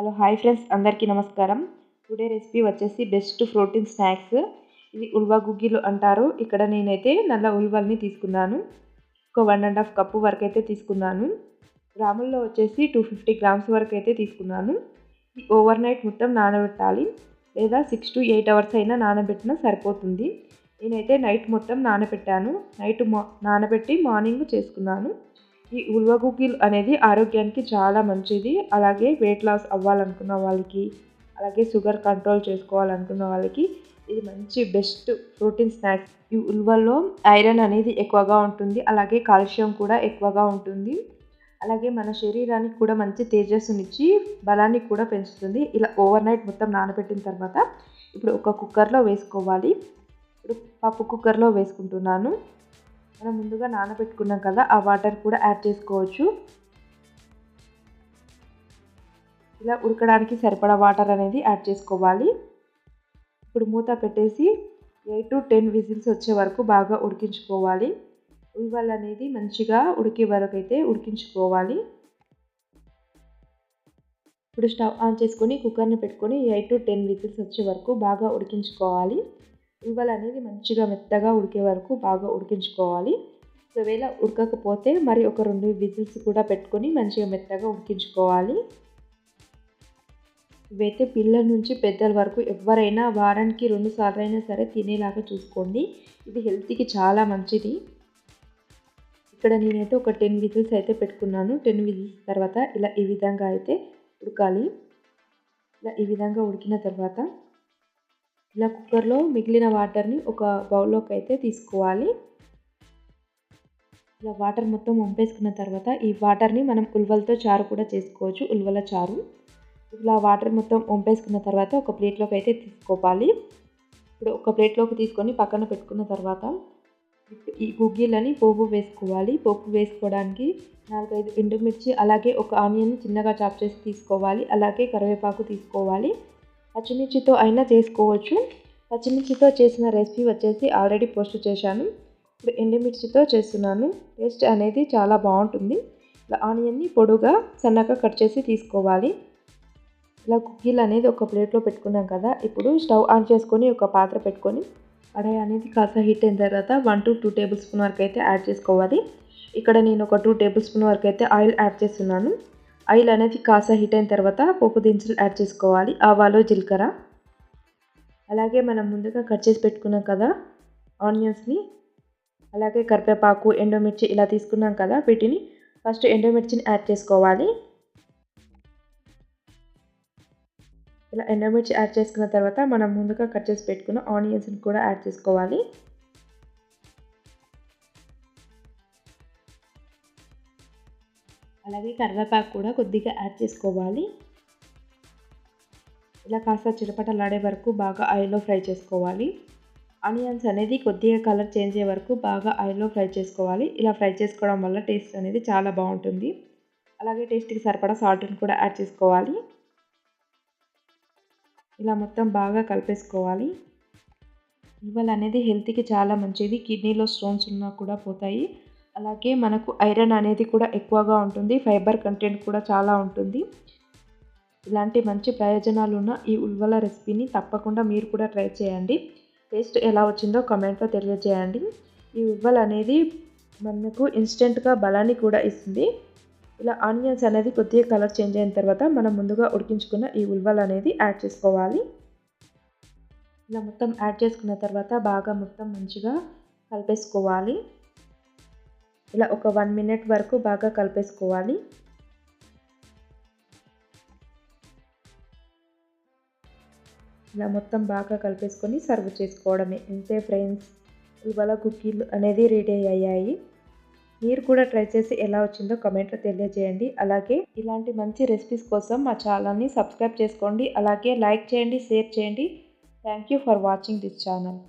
Hello hi friends అందరికీ నమస్కారం. Today recipe వచ్చేసి బెస్ట్ ప్రోటీన్ స్నాక్స్. ఇది ఉల్వా గుగ్గిలు అంటారు. ఇక్కడ నేనైతే నల్ల ఉల్వల్ని తీసుకున్నాను. ఒక వన్ అండ్ హాఫ్ కప్పు వరకు అయితే తీసుకున్నాను. గ్రాముల్లో వచ్చేసి టూ ఫిఫ్టీ గ్రామ్స్ వరకు అయితే తీసుకున్నాను. ఓవర్ నైట్ మొత్తం నానబెట్టాలి. లేదా సిక్స్ టు ఎయిట్ అవర్స్ అయినా నానబెట్టినా సరిపోతుంది. నేనైతే నైట్ మొత్తం నానబెట్టాను. నైట్ మా నానబెట్టి మార్నింగ్ చేసుకున్నాను. ఈ ఉల్వ గుగ్గిల్ అనేది ఆరోగ్యానికి చాలా మంచిది. అలాగే వెయిట్ లాస్ అవ్వాలనుకున్న వాళ్ళకి అలాగే షుగర్ కంట్రోల్ చేసుకోవాలనుకున్న వాళ్ళకి ఇది మంచి బెస్ట్ ప్రోటీన్ స్నాక్స్ ఈ ఉల్వల్లో ఐరన్ అనేది ఎక్కువగా ఉంటుంది. అలాగే కాల్షియం కూడా ఎక్కువగా ఉంటుంది. అలాగే మన శరీరానికి కూడా మంచి తేజస్సునిచ్చి బలాన్ని కూడా పెంచుతుంది. ఇలా ఓవర్ నైట్ మొత్తం నానబెట్టిన తర్వాత ఇప్పుడు ఒక కుక్కర్లో వేసుకోవాలి. ఇప్పుడు పప్పు కుక్కర్లో వేసుకుంటున్నాను. మనం ముందుగా నానబెట్టుకున్నాం కదా ఆ వాటర్ కూడా యాడ్ చేసుకోవచ్చు. ఇలా ఉడకడానికి సరిపడా వాటర్ అనేది యాడ్ చేసుకోవాలి. ఇప్పుడు మూత పెట్టేసి ఎయిట్ టు టెన్ విజిల్స్ వచ్చే వరకు బాగా ఉడికించుకోవాలి. ఉల్వల్ అనేది మంచిగా ఉడికే వరకు అయితే ఉడికించుకోవాలి. ఇప్పుడు స్టవ్ ఆన్ చేసుకొని కుక్కర్ని పెట్టుకొని ఎయిట్ టు టెన్ విజిల్స్ వచ్చే వరకు బాగా ఉడికించుకోవాలి. ఉల్వలు అనేది మంచిగా మెత్తగా ఉడికే వరకు బాగా ఉడికించుకోవాలి. ఒకవేళ ఉడకకపోతే మరి ఒక రెండు విజిల్స్ కూడా పెట్టుకొని మంచిగా మెత్తగా ఉడికించుకోవాలి. ఇవైతే పిల్లల నుంచి పెద్దల వరకు ఎవరైనా వారానికి రెండు సార్లు అయినా సరే తినేలాగా చూసుకోండి. ఇది హెల్త్కి చాలా మంచిది. ఇక్కడ నేనైతే ఒక టెన్ విజిల్స్ అయితే పెట్టుకున్నాను. టెన్ విజిల్స్ తర్వాత ఇలా ఈ విధంగా అయితే ఉడకాలి. ఇలా ఈ విధంగా ఉడికిన తర్వాత ఇలా కుక్కర్లో మిగిలిన వాటర్ని ఒక బౌల్లోకి అయితే తీసుకోవాలి. ఇలా వాటర్ మొత్తం వంపేసుకున్న తర్వాత ఈ వాటర్ని మనం ఉల్వలతో చారు కూడా చేసుకోవచ్చు ఉల్వల చారు. ఇలా వాటర్ మొత్తం వంపేసుకున్న తర్వాత ఒక ప్లేట్లోకి అయితే తీసుకోవాలి. ఇప్పుడు ఒక ప్లేట్లోకి తీసుకొని పక్కన పెట్టుకున్న తర్వాత ఈ గుగ్గీలని పోపు వేసుకోవాలి. పోపు వేసుకోవడానికి నాలుగైదు ఎండుమిర్చి అలాగే ఒక ఆనియన్ చిన్నగా చాప్ చేసి తీసుకోవాలి. అలాగే కరివేపాకు తీసుకోవాలి. పచ్చిమిర్చితో అయినా చేసుకోవచ్చు. పచ్చిమిర్చితో చేసిన రెసిపీ వచ్చేసి ఆల్రెడీ పోస్ట్ చేశాను. ఇప్పుడు ఎండుమిర్చితో చేస్తున్నాను. టేస్ట్ అనేది చాలా బాగుంటుంది. ఇలా ఆనియన్ని పొడుగా సన్నగా కట్ చేసి తీసుకోవాలి. ఇలా కుక్కీలు అనేది ఒక ప్లేట్లో పెట్టుకున్నాం కదా. ఇప్పుడు స్టవ్ ఆన్ చేసుకొని ఒక పాత్ర పెట్టుకొని కడాయి అనేది కాస్త హీట్ అయిన తర్వాత one to two tablespoon వరకు అయితే యాడ్ చేసుకోవాలి. ఇక్కడ నేను ఒక టూ టేబుల్ స్పూన్ వరకు అయితే ఆయిల్ యాడ్ చేస్తున్నాను. ఆయిల్ అనేది కాస్త హీట్ అయిన తర్వాత పోపు దినుసులు యాడ్ చేసుకోవాలి. ఆవాలు జీలకర్ర. అలాగే మనం ముందుగా కట్ చేసి పెట్టుకున్నాం కదా ఆనియన్స్ని అలాగే కరివేపాకు ఎండుమిర్చి ఇలా తీసుకున్నాం కదా వీటిని ఫస్ట్ ఎండుమిర్చిని యాడ్ చేసుకోవాలి. ఇలా ఎండుమిర్చి యాడ్ చేసుకున్న తర్వాత మనం ముందుగా కట్ చేసి పెట్టుకున్న ఆనియన్స్ని కూడా యాడ్ చేసుకోవాలి. అలాగే కరివేపాకు కూడా కొద్దిగా యాడ్ చేసుకోవాలి. ఇలా కాస్త చిటపటలాడే వరకు బాగా ఆయిల్లో ఫ్రై చేసుకోవాలి. ఆనియన్స్ అనేది కొద్దిగా కలర్ చేంజ్ అయ్యే వరకు బాగా ఆయిల్లో ఫ్రై చేసుకోవాలి. ఇలా ఫ్రై చేసుకోవడం వల్ల టేస్ట్ అనేది చాలా బాగుంటుంది. అలాగే టేస్ట్కి సరిపడా సాల్ట్ని కూడా యాడ్ చేసుకోవాలి. ఇలా మొత్తం బాగా కలిపేసుకోవాలి. ఇవాళ అనేది హెల్త్కి చాలా మంచిది. కిడ్నీలో స్టోన్స్ ఉన్నా కూడా పోతాయి. అలాగే మనకు ఐరన్ అనేది కూడా ఎక్కువగా ఉంటుంది ఫైబర్ కంటెంట్ కూడా చాలా ఉంటుంది. ఇలాంటి మంచి ప్రయోజనాలు ఉన్న ఈ ఉల్వల రెసిపీని తప్పకుండా మీరు కూడా ట్రై చేయండి. టేస్ట్ ఎలా వచ్చిందో కామెంట్లో తెలియజేయండి. ఈ ఉల్వల్ అనేది మనకు ఇన్స్టెంట్గా బలాన్ని కూడా ఇస్తుంది. ఇలా ఆనియన్స్ అనేది కొద్దిగా కలర్ చేంజ్ అయిన తర్వాత మనం ముందుగా ఉడికించుకున్న ఈ ఉల్వల్ అనేది యాడ్ చేసుకోవాలి. ఇలా మొత్తం యాడ్ చేసుకున్న తర్వాత బాగా మొత్తం మంచిగా కలిపేసుకోవాలి. ఇలా ఒక వన్ మినిట్ వరకు బాగా కలిపేసుకోవాలి. ఇలా మొత్తం బాగా కలిపేసుకొని సర్వ్ చేసుకోవడమే. ఇంతే ఫ్రెండ్స్ ఇవాళ కుకీలు అనేది రెడీ అయ్యాయి. మీరు కూడా ట్రై చేసి ఎలా వచ్చిందో కమెంట్లో తెలియజేయండి. అలాగే ఇలాంటి మంచి రెసిపీస్ కోసం మా ఛానల్ని సబ్స్క్రైబ్ చేసుకోండి. అలాగే లైక్ చేయండి షేర్ చేయండి. Thank you for watching this channel.